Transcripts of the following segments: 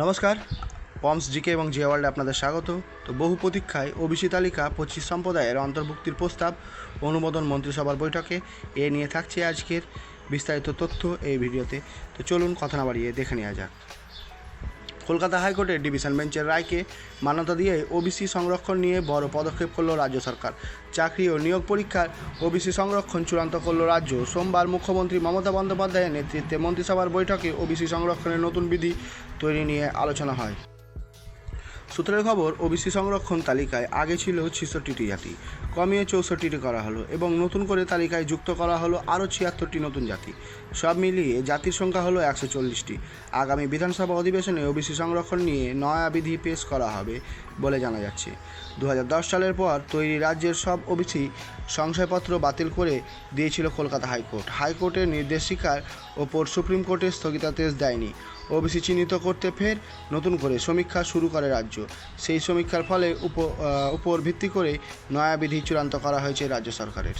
নমস্কার। পমস জিকে এবং জিয়া ওয়ার্ল্ডে আপনাদের স্বাগত। তো বহু প্রতীক্ষায় ওবিসি তালিকা পঁচিশ সম্প্রদায়ের অন্তর্ভুক্তির প্রস্তাব, অনুমোদন মন্ত্রিসভার বৈঠকে এ নিয়ে থাকছে আজকের বিস্তারিত তথ্য এই ভিডিওতে। তো চলুন কথা না বাড়িয়ে দেখে নেওয়া যাক। কলকাতা হাইকোর্টের ডিভিশন বেঞ্চের রায়কে মান্যতা দিয়ে ওবিসি সংরক্ষণ নিয়ে বড় পদক্ষেপ করল রাজ্য সরকার। চাকরি ও নিয়োগ পরীক্ষার ওবিসি সংরক্ষণ চূড়ান্ত করল রাজ্য। সোমবার মুখ্যমন্ত্রী মমতা বন্দ্যোপাধ্যায়ের নেতৃত্বে মন্ত্রিসভার বৈঠকে ওবিসি সংরক্ষণের নতুন বিধি তৈরি নিয়ে আলোচনা হয়। সূত্রের খবর, ওবিসি সংরক্ষণ তালিকায় আগে ছিল ছেষট্টিটি জাতি। কমিয়ে চৌষট্টিটি করা হলো এবং নতুন করে তালিকায় যুক্ত করা হলো আরও ছিয়াত্তরটি নতুন জাতি। সব মিলিয়ে জাতির সংখ্যা হলো একশো চল্লিশটি। আগামী বিধানসভা অধিবেশনে ওবিসি সংরক্ষণ নিয়ে নয়া বিধি পেশ করা হবে বলে জানা যাচ্ছে। দু হাজার দশ সালের পর তৈরি রাজ্যের সব ওবিসি সংশয়পত্র বাতিল করে দিয়েছিল কলকাতা হাইকোর্ট। হাইকোর্টের নির্দেশিকার ওপর সুপ্রিম কোর্টে স্থগিতাদেশ দেয়নি। ওবিসি চিহ্নিত করতে ফের নতুন করে সমীক্ষা শুরু করে রাজ্য। সেই সমীক্ষার ফলে উপ উপর ভিত্তি করে নয়া বিধি চূড়ান্ত করা হয়েছে রাজ্য সরকারের।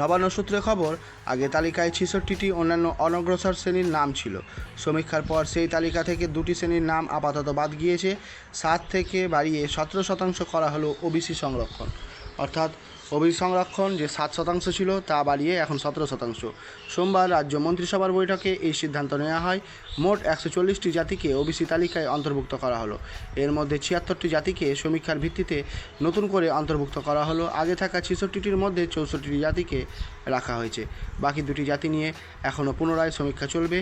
নবান্ন সূত্রে খবর, আগে তালিকায় ছেষট্টিটি অন্যান্য অনগ্রসর শ্রেণির নাম ছিল। সমীক্ষার পর সেই তালিকা থেকে দুটি শ্রেণির নাম আপাতত বাদ গিয়েছে। সাত থেকে বাড়িয়ে সতেরো শতাংশ করা হলো ওবিসি সংরক্ষণ। অর্থাৎ ওবিসি সংরক্ষণ যে সাত শতাংশ ছিল তা বাড়িয়ে এখন সতেরো শতাংশ। সোমবার রাজ্য মন্ত্রিসভার বৈঠকে এই সিদ্ধান্ত নেওয়া হয়। মোট একশো চল্লিশটি জাতিকে ওবিসি তালিকায় অন্তর্ভুক্ত করা হলো। এর মধ্যে ছিয়াত্তরটি জাতিকে সমীক্ষার ভিত্তিতে নতুন করে অন্তর্ভুক্ত করা হলো। আগে থাকা ছেষট্টিটির মধ্যে চৌষট্টিটি জাতিকে রাখা হয়েছে। বাকি দুটি জাতি নিয়ে এখনও পুনরায় সমীক্ষা চলবে।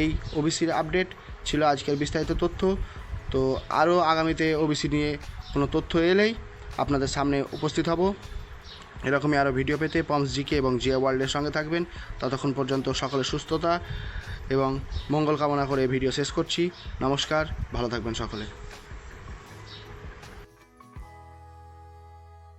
এই ওবিসির আপডেট ছিল আজকের বিস্তারিত তথ্য। তো আরও আগামীতে ওবিসি নিয়ে কোনো তথ্য এলেই আপনাদের সামনে উপস্থিত হব। এরকমই আরও ভিডিও পেতে পমস জিকে এবং জিয়া ওয়ার্ল্ডের সঙ্গে থাকবেন। ততক্ষণ পর্যন্ত সকলের সুস্থতা এবং মঙ্গল কামনা করে ভিডিও শেষ করছি। নমস্কার, ভালো থাকবেন সকলে।